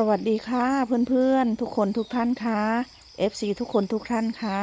สวัสดีค่ะเพื่อนๆ ทุกคนทุกท่านค่ะ FC ทุกคนทุกท่านค่ะ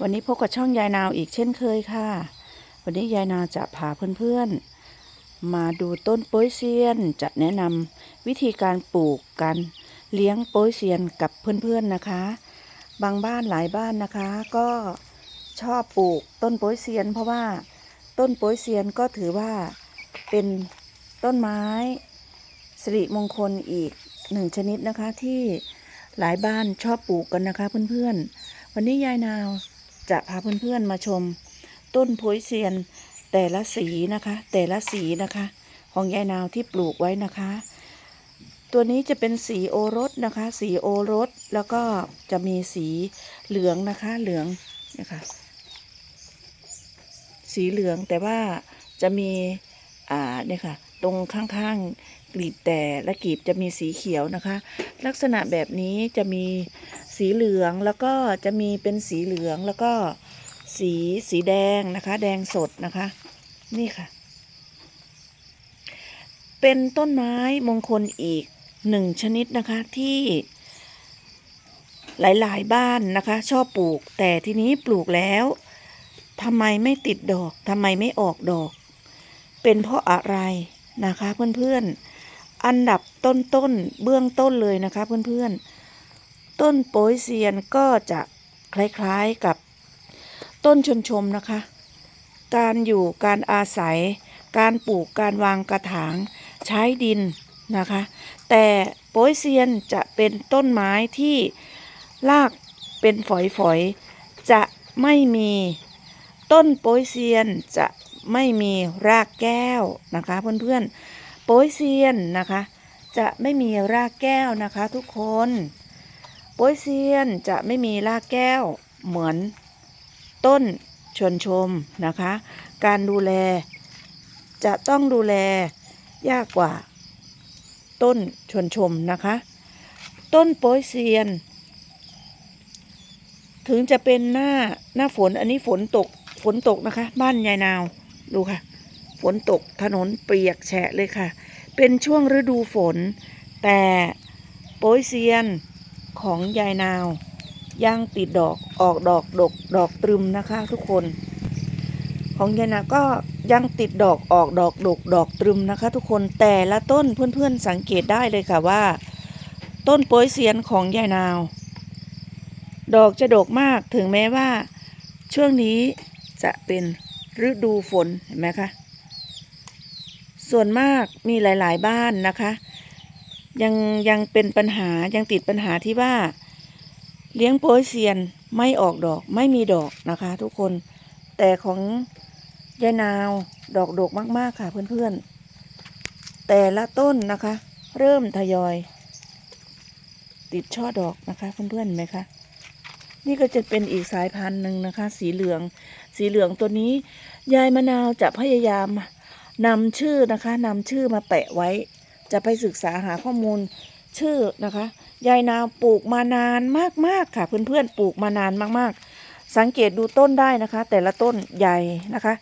วันนี้พบกับช่องยายนาวอีกเช่นเคยค่ะ วันนี้ยายนาวจะพาเพื่อนๆ มาดูต้นโป้ยเซียน จะแนะนำวิธีการปลูกการเลี้ยงโป้ยเซียนกับเพื่อนๆนะคะ บางบ้านหลายบ้านนะคะ ก็ชอบปลูกต้นโป้ยเซียน เพราะว่าต้นโป้ยเซียนก็ถือว่าเป็นต้นไม้สิริมงคลอีก หนึ่งชนิดนะคะที่หลายบ้านชอบปลูกกันนะคะเพื่อนๆ วันนี้ยายนาวจะพาเพื่อนๆมาชม ต้นโพยเซียนแต่ละสีนะคะ แต่ละสีนะคะ ของยายนาวที่ปลูกไว้นะคะ ตัวนี้จะเป็นสีโอรสนะคะ สีโอรสแล้วก็จะมีสีเหลืองนะคะเหลืองนะคะสีเหลืองแต่ว่าจะมีอ่าเนี่ยค่ะตรงข้างๆ กลีบแต่และกลีบจะมีสีเขียวนะคะ ลักษณะแบบนี้จะมีสีเหลืองแล้วก็จะมีเป็นสีเหลืองแล้วก็สีสีแดงนะคะ แดงสดนะคะ นี่ค่ะ เป็นต้นไม้มงคลอีกหนึ่งชนิดนะคะที่หลายๆ บ้านนะคะ ชอบปลูก แต่ทีนี้ปลูกแล้วทำไมไม่ติดดอกทำไมไม่ออกดอก เป็นเพราะอะไรนะคะเพื่อนๆ อันดับต้นๆเบื้องต้นเลยนะคะเพื่อนๆ ต้นโป้ยเซียนก็จะคล้ายๆกับต้นชนชมนะคะ การอยู่การอาศัย การปลูกการวางกระถางใช้ดินนะคะ แต่โป้ยเซียนจะเป็นต้นไม้ที่รากเป็นฝอยๆ จะไม่มีต้นโป้ยเซียนจะไม่มีรากแก้วนะคะเพื่อนๆ โป้ยเซียนนะคะ จะไม่มีรากแก้วนะคะทุกคน โป้ยเซียนจะไม่มีรากแก้วเหมือนต้นชวนชมนะคะ การดูแล จะต้องดูแลยากกว่า ต้นชวนชมนะคะ ต้นโป้ยเซียน ถึงจะเป็นหน้าหน้าฝนอันนี้ฝนตกฝนตกนะคะ บ้านยายนาวดูค่ะ ฝนตกถนนเปียกแฉะเลยค่ะ เป็นช่วงฤดูฝน แต่โป้ยเซียนของยายนาวยังติดดอกออกดอกดกดอกตรึมนะคะทุกคน ของยายนาวก็ยังติดดอกออกดอกดกดอกตรึมนะคะ ทุกคนแต่ละต้นเพื่อนๆสังเกตได้เลยค่ะว่า ต้นโป้ยเซียนของยายนาว ดอกจะดกมากถึงแม้ว่า ช่วงนี้จะเป็นฤดูฝนเห็นไหมคะ ส่วนมากมีหลาย ๆ บ้านนะคะ ยังยังเป็นปัญหายังติดปัญหาที่ว่า เลี้ยงโป้ยเซียนไม่ออกดอกไม่มีดอกนะคะ ทุกคนแต่ของยายนาวดอกดกมาก ๆ ค่ะเพื่อน ๆ แต่ละต้นนะคะ เริ่มทยอย ติดช่อดอกนะคะ เพื่อนๆเห็นไหมคะนี่ก็จะเป็นอีกสายพันธุ์หนึ่งนะคะ สีเหลือง สีเหลืองตัวนี้ ยายมะนาวจะพยายาม นำชื่อนะคะนำชื่อมาแปะไว้ จะไปศึกษาหาข้อมูลชื่อนะคะ ยายนาวปลูกมานานมากๆค่ะ เพื่อนๆปลูกมานานมากๆ สังเกตดูต้นได้นะคะ แต่ละต้นใหญ่นะคะ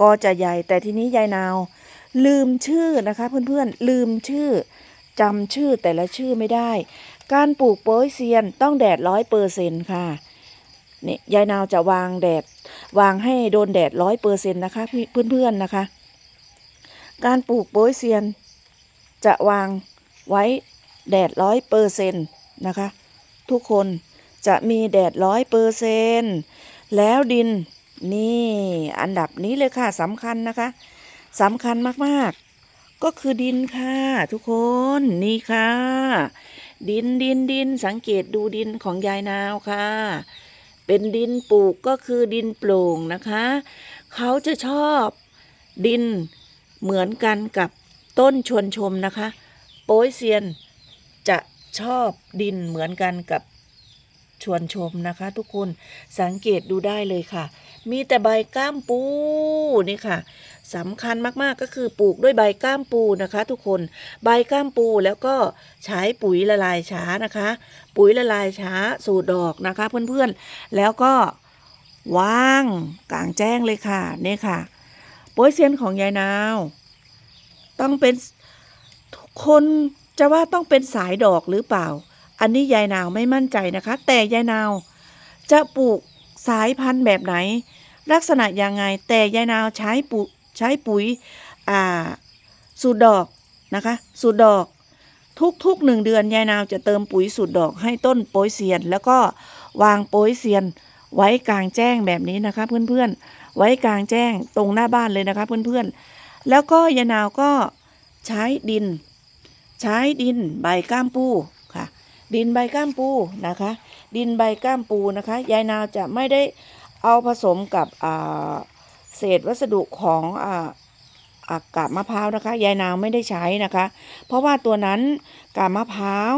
ก็จะใหญ่แต่ทีนี้ยายนาว ลืมชื่อนะคะ เพื่อนๆลืมชื่อจำชื่อแต่ละชื่อไม่ได้ การปลูกโป้ยเซียนต้องแดดร้อยเปอร์เซ็นค่ะเนี่ยยายนาวจะวางแดด วางให้โดนแดดร้อยเปอร์เซ็นต์นะคะเพื่อนๆนะคะ การปลูกโป้ยเซียน จะวางไว้แดดร้อยเปอร์เซ็นต์นะคะ ทุกคนจะมีแดดร้อยเปอร์เซ็นต์แล้วดินนี่อันดับนี้เลยค่ะสำคัญนะคะสำคัญมากๆ ก็คือดินค่ะ ทุกคนนี่ค่ะ ดินดินดินสังเกตดูดินของยายนาวค่ะ เป็นดินปลูกก็คือดินโปร่งนะคะ เขาจะชอบดิน เหมือนกันกับต้นชวนชมนะคะ โป้ยเซียนจะชอบดินเหมือนกันกับชวนชมนะคะ ทุกคนสังเกตดูได้เลยค่ะ มีแต่ใบก้ามปูนี่ค่ะสำคัญมากๆก็คือปลูกด้วยใบก้ามปูนะคะ ทุกคนใบก้ามปูแล้วก็ใช้ปุ๋ยละลายช้านะคะ ปุ๋ยละลายช้าสูตรดอกนะคะ เพื่อนๆ แล้วก็วางกลางแจ้งเลยค่ะนี่ค่ะ โป้ยเซียนของยายนาว ต้องเป็นคนจะว่าต้องเป็นสายดอกหรือเปล่า อันนี้ยายนาวไม่มั่นใจนะคะ แต่ยายนาวจะปลูกสายพันธุ์แบบไหน ลักษณะยังไง แต่ยายนาวใช้ปุ๋ยใช้ปุ๋ยอ่าสูตรดอกนะคะ สูตรดอกทุกๆหนึ่งเดือนยายนาวจะเติมปุ๋ยสูตรดอกให้ต้นโป้ยเซียน แล้วก็วางโป้ยเซียน ไว้กลางแจ้งแบบนี้นะคะเพื่อนๆ ไว้กลางแจ้งตรงหน้าบ้านเลยนะคะเพื่อนๆ แล้วก็ยายนาวก็ใช้ดิน ใช้ดินใบก้ามปูค่ะ ดินใบก้ามปูนะคะ ดินใบก้ามปูนะคะยายนาวจะไม่ได้เอาผสมกับเศษวัสดุของอาอกาบมะพร้าวนะคะยายนาวไม่ได้ใช้นะคะ เพราะว่าตัวนั้นกาบมะพร้าว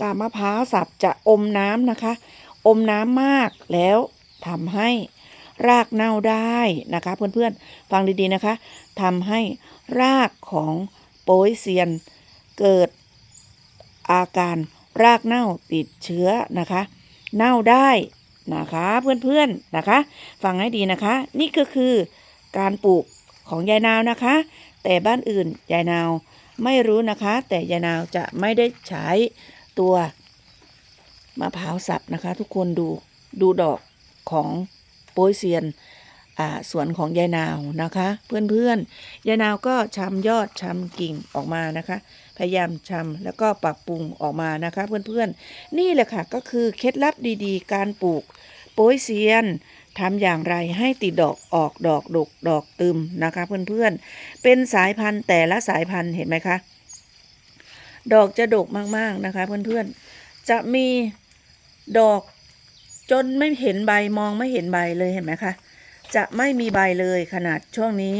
กาบมะพร้าวสับจะอมน้ำนะคะ อมน้ำมากแล้วทำให้รากเน่าได้นะคะเพื่อนๆ ฟังดีๆนะคะทำให้รากของโป้ยเซียน เกิดอาการรากเน่าติดเชื้อนะคะ เน่าได้นะคะเพื่อนๆนะคะ ฟังให้ดีนะคะ นี่ก็คือการปลูกของยายนาวนะคะ แต่บ้านอื่นยายนาวไม่รู้นะคะ แต่ยายนาวจะไม่ได้ใช้ตัว มะพร้าวสับนะคะ ทุกคนดูดูดอกของโป้ยเซียนสวนของยายนาวนะคะ เพื่อนๆยายนาวก็ชำยอดชำกิ่งออกมานะคะ พยายามชำแล้วก็ปรับปรุงออกมานะคะ เพื่อนๆ นี่แหละค่ะก็คือเคล็ดลับดีๆ การปลูกโป้ยเซียนทำอย่างไรให้ติดดอกออกดอกดกดอกตึมนะคะ เพื่อนๆ เป็นสายพันธุ์แต่ละสายพันธุ์เห็นไหมคะ ดอกจะดกมากๆนะคะ เพื่อนๆ จะมี ดอกจนไม่เห็นใบมองไม่เห็นใบเลยเห็นไหมคะจะไม่มีใบเลยขนาดช่วงนี้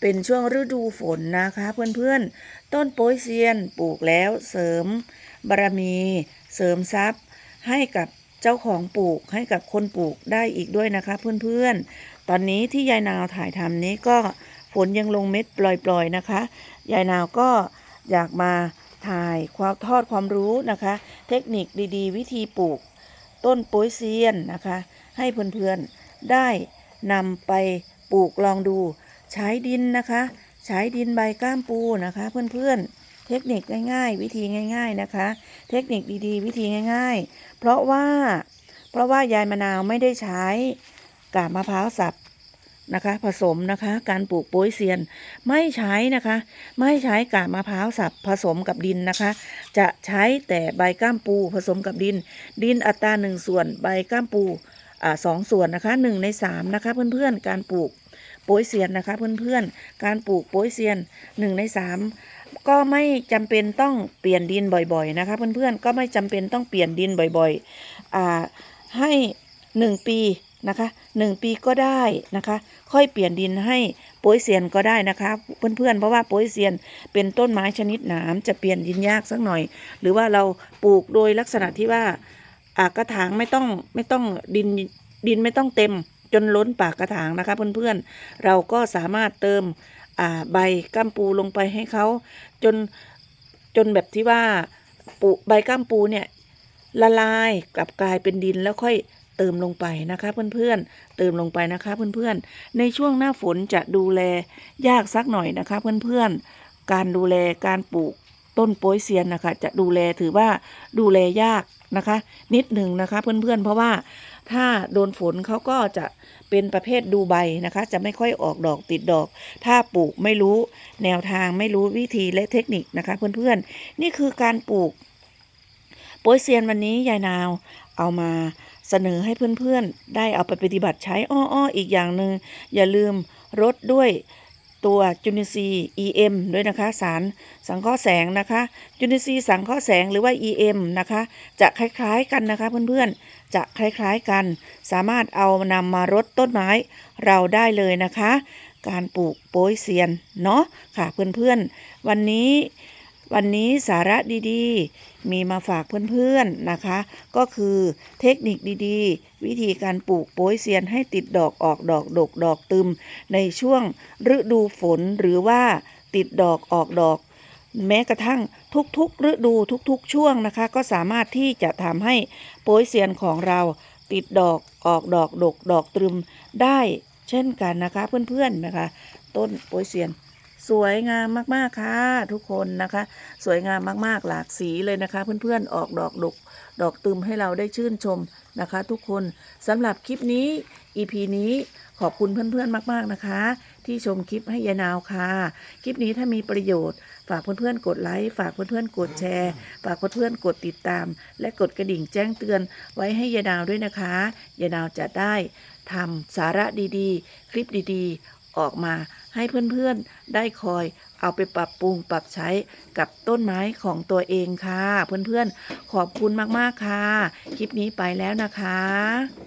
เป็นช่วงฤดูฝนนะคะ เพื่อนๆ ต้นโป้ยเซียนปลูกแล้วเสริมบารมี เสริมทรัพย์ ให้กับเจ้าของปลูกให้กับคนปลูกได้อีกด้วยนะคะ เพื่อนๆ ตอนนี้ที่ยายนาวถ่ายทำนี้ก็ฝนยังลงเม็ดปล่อยๆนะคะ ยายนาวก็อยากมาถ่ายความทอดความรู้นะคะ เทคนิคดีๆ วิธีปลูก ต้นโป้ยเซียนนะคะ ให้เพื่อนๆได้นำไปปลูกลองดู ใช้ดินนะคะ ใช้ดินใบก้ามปูนะคะ เพื่อนๆ เทคนิคง่ายๆ วิธีง่าย ๆนะคะ เทคนิคดีๆ วิธีง่าย ๆ เพราะว่าเพราะว่ายายมะนาวไม่ได้ใช้กาบมะพร้าวสับ นะคะ ผสมนะคะ การปลูกโป้ยเซียน ไม่ใช้นะคะ ไม่ใช้กาบมะพร้าวสับผสมกับดินนะคะ จะใช้แต่ใบก้ามปูผสมกับดิน ดินอัตราหนึ่งส่วนใบก้ามปูอสองส่วนนะคะหนึ่งในสามนะคะเพื่อนๆการปลูกโป้ยเซียนนะคะเพื่อนๆ การปลูกโป้ยเซียนหนึ่งในสามก็ไม่จำเป็นต้องเปลี่ยนดินบ่อยๆนะคะเพื่อนๆก็ไม่จำเป็นต้องเปลี่ยนดินบ่อยๆอให้หนึ่งปี นะคะหนึ่งปีก็ได้นะคะ ค่อยเปลี่ยนดินให้โป้ยเซียนก็ได้นะคะเพื่อนๆ เพราะว่าโป้ยเซียนเป็นต้นไม้ชนิดหนามจะเปลี่ยนดินยากสักหน่อย หรือว่าเราปลูกโดยลักษณะที่ว่าอากระถางไม่ต้องไม่ต้องดินดินไม่ต้องเต็มจนล้นปากกระถางนะคะเพื่อนๆ เราก็สามารถเติมใบก้ามปูลงไปให้เขาจนจนแบบที่ว่าปูใบก้ามปูเนี่ยละลายกลับกลายเป็นดินแล้วค่อย เติมลงไปนะคะเพื่อนๆเติมลงไปนะคะเพื่อนๆในช่วงหน้าฝนจะดูแลยากสักหน่อยนะคะเพื่อนๆการดูแลการปลูกต้นโป้ยเซียนนะคะจะดูแลถือว่าดูแลยากนะคะ นิดหนึ่งนะคะเพื่อนๆ เพราะว่าถ้าโดนฝนเขาก็จะเป็นประเภทดูใบนะคะ จะไม่ค่อยออกดอกติดดอก ถ้าปลูกไม่รู้แนวทางไม่รู้วิธีและเทคนิคนะคะ เพื่อนๆ นี่คือการปลูกโป้ยเซียนวันนี้ยายนาวเอามา เสนอให้เพื่อนๆ ได้เอาไปปฏิบัติใช้อ้อๆอีกอย่างหนึ่งอย่าลืมรดด้วยตัวจุลินทรีย์ EM ด้วยนะคะ สารสังเคราะห์แสงนะคะ จุลินทรีย์สังเคราะห์แสงหรือว่า EM นะคะ จะคล้ายๆกันนะคะเพื่อนๆ จะคล้ายๆกัน สามารถเอานำมารดต้นไม้เราได้เลยนะคะ การปลูกโป้ยเซียนเนาะค่ะเพื่อนๆ วันนี้ วันนี้สาระดีๆ มีมาฝากเพื่อนๆนะคะ ก็คือเทคนิคดีๆ วิธีการปลูกโป้ยเซียนให้ติดดอกออกดอกดกดอกตึม ในช่วงฤดูฝนหรือว่าติดดอกออกดอก แม้กระทั่งทุกๆ ฤดูทุกๆ ช่วงนะคะ ก็สามารถที่จะทำให้โป้ยเซียนของเราติดดอกออกดอกดกดอกตรึมได้เช่นกันนะคะเพื่อนๆนะคะ ต้นโป้ยเซียน สวยงามมากๆค่ะ ทุกคนนะคะ สวยงามมากๆหลากสีเลยนะคะ เพื่อนๆออกดอกดกดอกตึมให้เราได้ชื่นชมนะคะ ทุกคนสำหรับคลิปนี้ EP นี้ขอบคุณเพื่อนๆมาก ๆนะคะ ที่ชมคลิปให้ยายนาวค่ะ คลิปนี้ถ้ามีประโยชน์ ฝากเพื่อนๆกดไลค์ฝากเพื่อนๆกดแชร์ ฝากเพื่อนๆกดติดตาม และกดกระดิ่งแจ้งเตือนไว้ให้ยายนาวด้วยนะคะยายนาวจะได้ทำสาระดีๆ คลิปดีๆ ออกมา ให้เพื่อนๆได้คอยเอาไปปรับปรุงปรับใช้กับต้นไม้ของตัวเองค่ะ เพื่อนๆขอบคุณมากๆค่ะ คลิปนี้ไปแล้วนะคะ